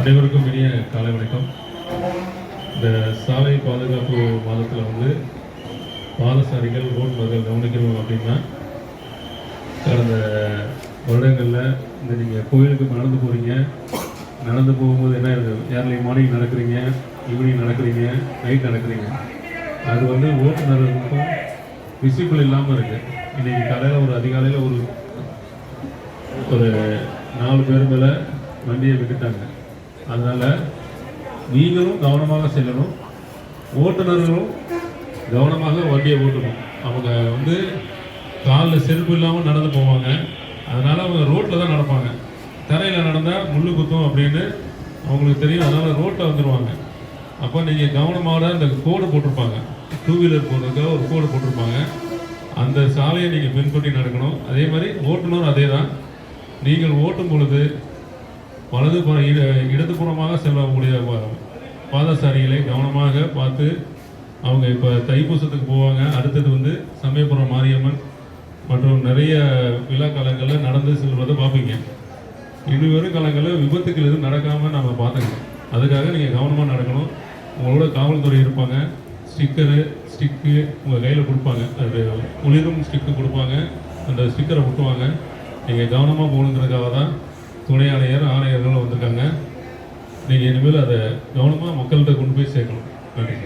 அனைவருக்கும் இனிய காலை வணக்கம். இந்த சாலை பாதுகாப்பு மாதத்தில் வந்து பாதசாரிகள் ஓட்டுநர்கள் கவனிக்கணும் அப்படின்னா கடந்த வருடங்களில் இந்த நீங்கள் கோயிலுக்கு நடந்து போகிறீங்க நடந்து போகும்போது என்ன ஏர்லி மார்னிங் நடக்கிறீங்க ஈவினிங் நடக்கிறீங்க நைட் நடக்கிறீங்க. அது வந்து ஓட்டுநர்களுக்கும் விசிபிள் இல்லாமல் இருக்குது இன்றைக்கி காலையில் ஒரு அதிகாலையில் ஒரு ஒரு நாலு பேர் மேலே வண்டியை விட்டுட்டாங்க. அதனால் நீங்களும் கவனமாக செல்லணும். ஓட்டுநர்களும் கவனமாக வண்டியை ஓட்டணும். அவங்க வந்து காலில் செருப்பு இல்லாமல் நடந்து போவாங்க. அதனால் அவங்க ரோட்டில் தான் நடப்பாங்க. தரையில் நடந்தால் முள்ளு குத்தும் அப்படின்னு அவங்களுக்கு தெரியும். அதனால் ரோட்டில் வந்துடுவாங்க அப்போ நீங்கள் கவனமாக இந்த கோடு போட்டிருப்பாங்க. டூ வீலர் போடுறதுக்காக ஒரு கோடு போட்டிருப்பாங்க. அந்த சாலையை நீங்கள் பின்பற்றி நடக்கணும். அதே மாதிரி ஓட்டுநரும் அதே தான் நீங்கள் ஓட்டும் பொழுது வலது புற இட இடதுபுறமாக செல்லக்கூடிய பாதசாரிகளை கவனமாக பார்த்து அவங்க இப்போ தைப்பூசத்துக்கு போவாங்க. அடுத்தது வந்து சமயபுரம் மாரியம்மன் மற்றும் நிறைய விழா காலங்களில் நடந்து செல்வதை பார்ப்பீங்க. இனி காலங்களில் விபத்துக்கள் எதுவும் நடக்காமல் நம்ம பார்த்துக்கணும். அதுக்காக நீங்கள் கவனமாக நடக்கணும். உங்களோட காவல்துறை இருப்பாங்க. ஸ்டிக்கரு ஸ்டிக்கு உங்கள் கையில் கொடுப்பாங்க. அது குளிரும் ஸ்டிக்கு கொடுப்பாங்க. அந்த ஸ்டிக்கரை ஒட்டுவாங்க. நீங்கள் கவனமாக போகணுங்கிறதுக்காக தான் துணை ஆணையர் ஆணையர்களும் வந்திருக்காங்க. நீங்கள் இனிமேல் அதை கவனமாக மக்கள்கிட்ட கொண்டு போய் சேர்க்கணும். நன்றி.